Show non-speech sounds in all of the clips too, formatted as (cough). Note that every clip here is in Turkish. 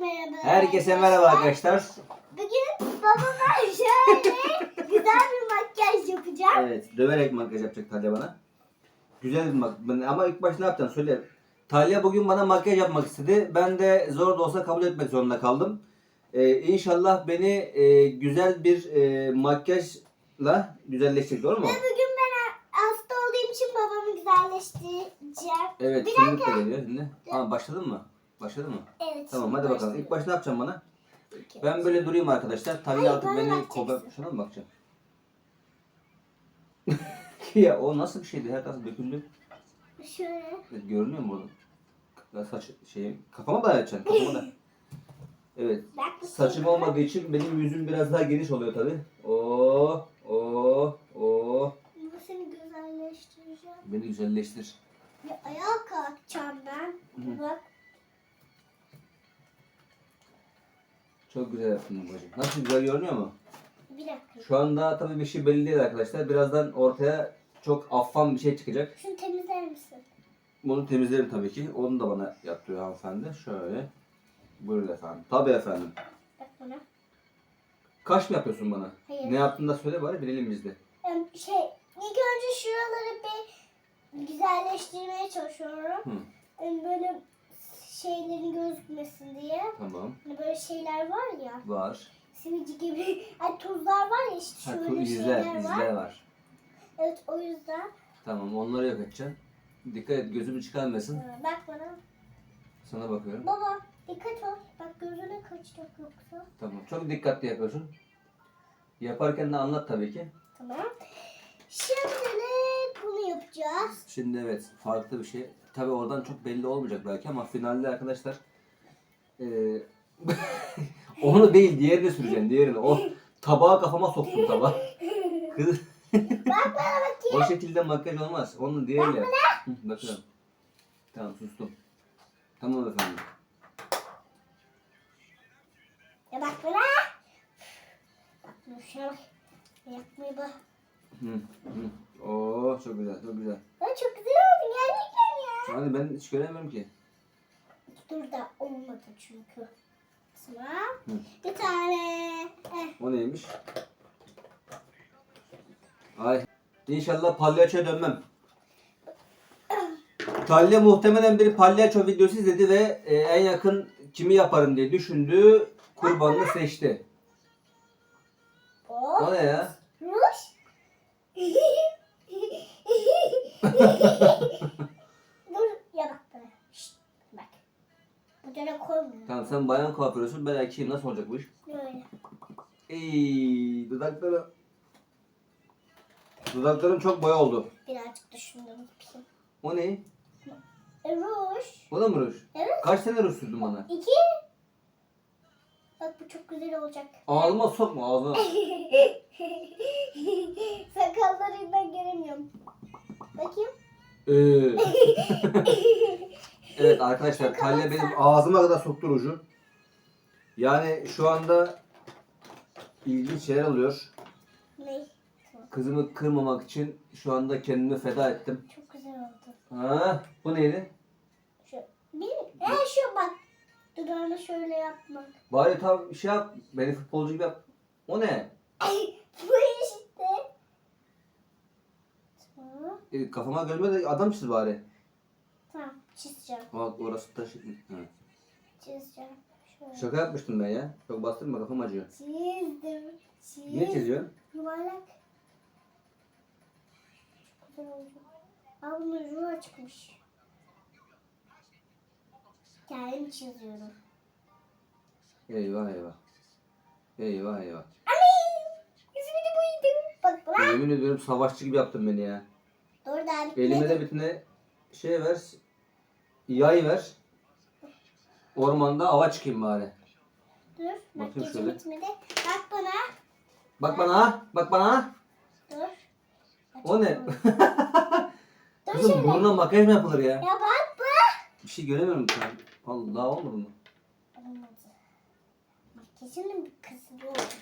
merhaba. Herkese merhaba arkadaşlar. Bugün babama şöyle güzel bir makyaj yapacağım. Evet, döverek makyaj yapacak Talya bana. Güzel bir makyaj. Ama ilk başta ne yapacaksın söyle. Talya bugün bana makyaj yapmak istedi. Ben de zor da olsa kabul etmek zorunda kaldım. Ee, inşallah beni e, güzel bir e, makyajla güzelleştirecek doğru mu? Ve bugün ben hasta olduğum için babamı güzelleştireceğim. Evet, Bir fındık da geliyor şimdi. Tamam başladın mı? Başladın mı? Evet. Tamam hadi bakalım. İlk başta ne yapacaksın bana? Peki. Ben böyle durayım arkadaşlar. Talya Hayır, artık bana beni bakacaksın. kovar... Şuna mı bakacağım? (laughs) ya o nasıl bir şeydi? Her tarafı döküldü. Şöyle. Evet, görünüyor mu burada? Saç şey kafama da açacaksın kafama da. (laughs) Evet. Bak Saçım olmadığı için benim yüzüm biraz daha geniş oluyor tabi. Oo, oo, oo. Bu seni güzelleştireceğim. Beni güzelleştir. Bir ayağa kalkacağım ben. Hı. Bak. Çok güzel yaptın babacığım. Nasıl güzel görünüyor mu? Bir dakika. Şu anda tabii bir şey belli değil arkadaşlar. Birazdan ortaya çok affan bir şey çıkacak. Şunu temizler misin? Bunu temizlerim tabii ki. Onu da bana yaptırıyor hanımefendi. Şöyle. Buyurun efendim. Tabii efendim. Bak bana. Kaş mı yapıyorsun bana? Hayır. Ne yaptığını da söyle bari bilelim biz de. Şey, ilk önce şuraları bir güzelleştirmeye çalışıyorum. Hı. Em, Böyle şeylerin gözükmesin diye. Tamam. Hani böyle şeyler var ya. Var. Sivilce gibi. (laughs) Ay tuzlar var ya işte Ha, şöyle izler, şeyler var. izler var. Evet o yüzden. Tamam onları yok edeceksin. Dikkat et gözümü çıkarmasın. Ee, Bak bana. Sana bakıyorum. Baba dikkat ol. Bak gözüne kaçacak yoksa. Tamam. Çok dikkatli yapıyorsun. Yaparken de anlat tabii ki. Tamam. Şimdi de bunu yapacağız. Şimdi evet farklı bir şey. Tabii oradan çok belli olmayacak belki ama finalde arkadaşlar eee, (laughs) onu değil diğerini süreceksin diğerini. O tabağı kafama soktum tabağı. Kız. O şekilde makyaj olmaz. Onun diğeriyle. Hı, Bakıyorum. Tamam sustum. Tamam efendim. Ya bak bana. Bak. Yapmayı bak. Hı, hı. Oo çok güzel çok güzel. Çok güzel oldu Hani ben hiç göremiyorum ki. Dur da olmadı çünkü. Tamam. Hı. Bir tane. Eh. O neymiş? Ay. İnşallah palyaçoya dönmem. Talya muhtemelen bir palyaço videosu izledi ve e, en yakın kimi yaparım diye düşündü. Kurbanını seçti. Oh. O ne ya? Ruş. (laughs) (laughs) sen bayan kuaförüsün ben erkeğim nasıl olacak bu iş? Böyle. Ey dudakları. Dudaklarım çok boya oldu. Birazcık düşündüm. O ne? E, ruj. O da mı ruj? Evet. Kaç sene ruj sürdün bana? İki. Bak bu çok güzel olacak. Ağzıma sokma ağzına. (laughs) Sakallarından göremiyorum. Bakayım. Ee. (laughs) evet arkadaşlar Talya benim ağzıma kadar soktu ruju. Yani şu anda ilginç şeyler oluyor. Ne? Kızımı kırmamak için şu anda kendimi feda ettim. Çok güzel oldu. Ha, bu neydi? Şu. Bir. E şu bak. Dudağını şöyle yapmak. Bari tam şey yap. Beni futbolcu gibi yap. O ne? bu işte. E, kafama gözüme de adam çiz bari. Tamam. Çizeceğim. Bak orası şey. Ha. Çizeceğim. Şöyle. Şaka yapmıştım ben ya. Çok bastırma kafam acıyor. Çizdim. Çiz. Niye çiziyorsun? Yuvarlak. Çok güzel oldu. Aa bunun çıkmış. Kendim çiziyorum. Eyvah eyvah. Eyvah eyvah. Yüzümü de boyadım. Bak bak. Yemin ediyorum savaşçı gibi yaptın beni ya. Dur da bir Elime de bir tane şey ver. Yay ver. Ormanda ava çıkayım bari. Dur. Bakayım Makyajım şöyle. bitmedi. Bak bana. Bak bana. Bak bana. Dur. O ne? (laughs) Dur Kızım şöyle. burnuna makyaj mı yapılır ya? Ya bak bak. Bir şey göremiyorum şu an. Allah olmadı mı? Olmadı. Makyajının bir kısmı olur.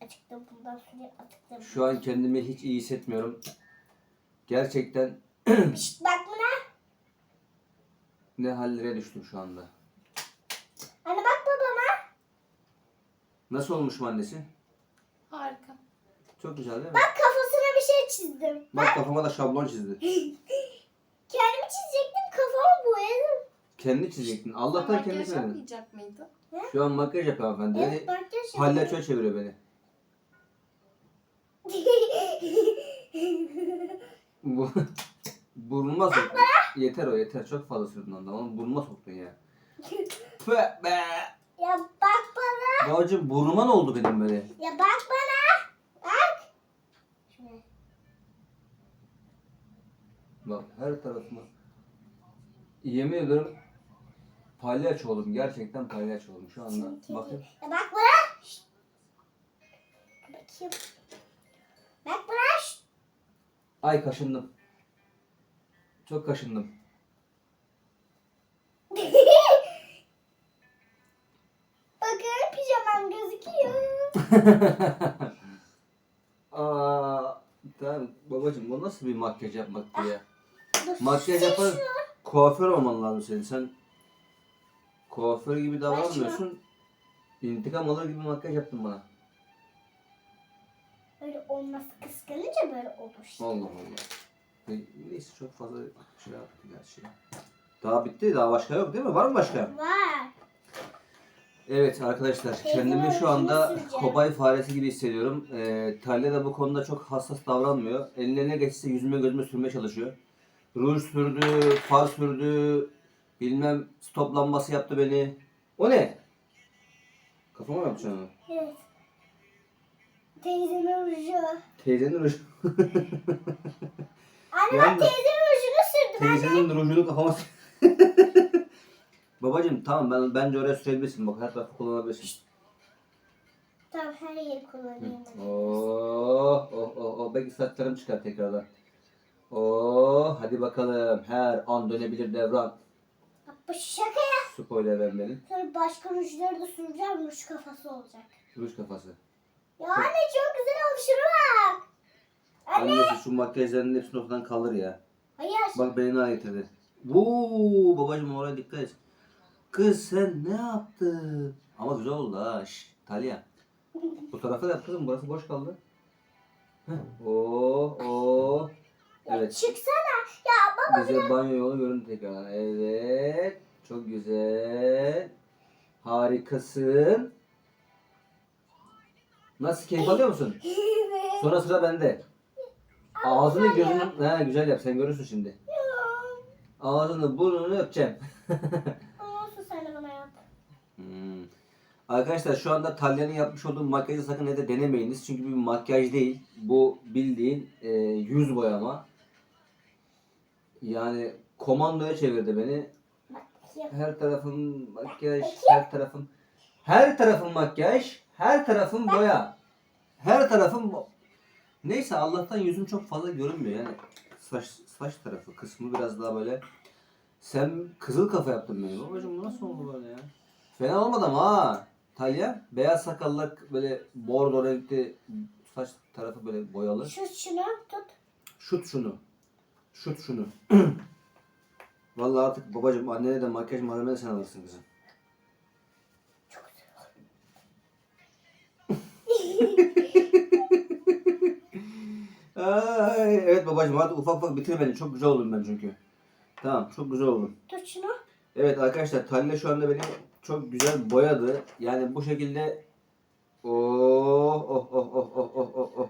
Açıkta bundan sonra açıkta. Şu an kendimi hiç iyi hissetmiyorum. Gerçekten (clears throat) Şşt, bak. Ne hallere düştüm şu anda. Anne bak baba Nasıl olmuş mu annesi? Harika. Çok güzel değil mi? Bak kafasına bir şey çizdim. Bak kafama da şablon çizdi. (laughs) Kendimi çizecektim kafamı boyadım. Kendi çizecektin. Allah'tan kendi Makyaj yapmayacak mıydı? Şu an makyaj yapıyor hanımefendi. Beni Evet makyaj palyaçoya çeviriyor beni. (laughs) Bu (laughs) burnuma soktun. Yeter o yeter. Çok fazla sürdün ondan. Onu burnuma soktun ya. (laughs) Tüh be. ya bak bana. Babacım burnuma ne oldu benim böyle? Ya bak bana. Bak. Şuraya. Bak her tarafıma. Yemin ediyorum palyaço oldum. Gerçekten palyaço oldum şu anda. Bakın. Ya bak bana. Şşt. Bakayım. Bak bana. Şşt. Ay kaşındım. Çok kaşındım. (laughs) Bakın pijamam gözüküyor. (laughs) Aa, tamam babacım bu nasıl bir makyaj yapmaktı ya? Dur, Makyaj sil yapar kuaför olman lazım senin. Sen kuaför gibi davranmıyorsun. İntikam alır gibi makyaj yaptın bana. Böyle olması kıskanınca böyle olur. Allah Allah. E, Neyse çok fazla şey yaptık gerçi. Daha bitti. Daha başka yok değil mi? Var mı başka? Var. Evet arkadaşlar kendimi şu anda kobay faresi gibi hissediyorum. Ee, Talya da bu konuda çok hassas davranmıyor. Eline ne geçse yüzüme gözüme sürmeye çalışıyor. Ruj sürdü, far sürdü, bilmem stop lambası yaptı beni. O ne? Kafama mı yapacaksın onu? Evet. Teyzemin ruju. Teyzenin ruju. (laughs) Anne bak teyzemin rujunu sürdüm. Teyzenin rujunu kafama (laughs) Babacım tamam ben bence oraya sürebilirsin. Bak her tarafı kullanabilirsin. Tamam her yeri kullanayım. ben. Oh oh oh oh belki saçlarım çıkar tekrardan. Oh hadi bakalım her an dönebilir devran. Bak bu şaka ya. Spoiler vermenin. Sonra başka rujları da süreceğim. Ruj kafası olacak. Ruj kafası. Ya anne çok güzel oldu şuna bak. Anne. Annesi şu makyajların hepsini ortadan kaldır ya. Hayır. Bak beni ne getirdi. Vuu babacım oraya dikkat et. Kız sen ne yaptın? Ama güzel oldu ha. Şş, Talya. Bu tarafa da yap kızım. Burası boş kaldı. Heh. Oh. Ya Evet. çıksana. Ya baba. Bize banyo yolu görüntü tekrar. Evet. Çok güzel. Harikasın. Nasıl keyif alıyor musun? (laughs) Sonra sıra bende. Ağzını gözünü... Ha, güzel yap sen görürsün şimdi. Ağzını burnunu öpeceğim. (laughs) Olsun sen de bana yap. Hmm. Arkadaşlar şu anda Talya'nın yapmış olduğu makyajı sakın evde denemeyiniz. Çünkü bir makyaj değil. Bu bildiğin e, yüz boyama. Yani komandoya çevirdi beni. Her tarafım makyaj, her tarafım her tarafım makyaj, her tarafım boya. Her tarafım bo- Neyse Allah'tan yüzüm çok fazla görünmüyor yani. Saç saç tarafı kısmı biraz daha böyle sen kızıl kafa yaptın beni. Babacım bu nasıl oldu böyle ya? Fena olmadı ama ha. Talya beyaz sakallı böyle bordo renkli saç tarafı böyle boyalı. Şu şunu tut. Şut şunu. Şut şunu. (clears throat) Vallahi artık babacım annene de makyaj malzemesi sen alırsın kızım. Babacım hadi ufak ufak bitir beni. Çok güzel oldum ben çünkü. Tamam çok güzel oldum. Tut şunu. Evet arkadaşlar Talya şu anda beni çok güzel boyadı. Yani bu şekilde oh oh oh oh oh oh oh oh.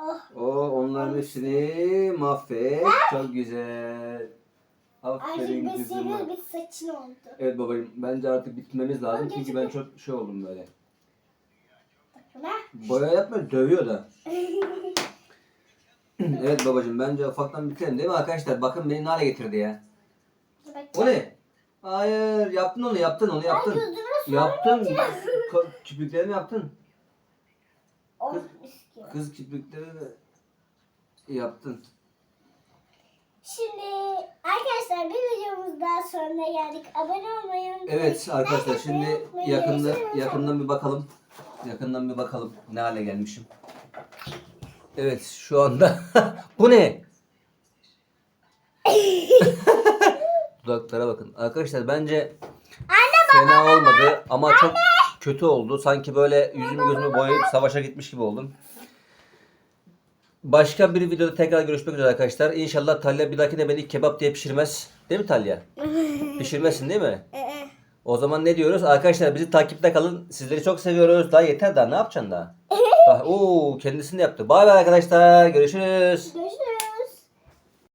Oh. Oh onların hepsini mahvet. Çok güzel. Aferin Artık kızıma. besleyebilir bir saçın oldu. Evet babacığım bence artık bitmemiz lazım Ama çünkü ben çok şey oldum böyle. Bak buna. Boya yapma dövüyor da. (laughs) (clears throat) evet babacığım bence ufaktan bitirelim değil mi arkadaşlar? Bakın beni ne hale getirdi ya. O ne? Hayır yaptın onu yaptın onu yaptın. Yaptın. Kirpiklerini yaptın. Kız-. Kız kirpiklerini yaptın. Şimdi arkadaşlar bir videomuz daha sonuna geldik. Abone olmayı unutmayın. Evet arkadaşlar Like şimdi yakında yakından bir bakalım. Yakından bir bakalım ne hale gelmişim. Evet şu anda (laughs) bu ne? (laughs) Dudaklara bakın. Arkadaşlar bence fena olmadı ama çok kötü oldu. Sanki böyle yüzümü gözümü boyayıp savaşa gitmiş gibi oldum. Başka bir videoda tekrar görüşmek üzere arkadaşlar. İnşallah Talya bir dahakine beni kebap diye pişirmez. Değil mi Talya? (laughs) Pişirmesin değil mi? O zaman ne diyoruz? Arkadaşlar bizi takipte kalın. Sizleri çok seviyoruz. Daha yeter daha ne yapacaksın daha? Oo kendisini yaptı. Bay bay arkadaşlar. Görüşürüz. Görüşürüz.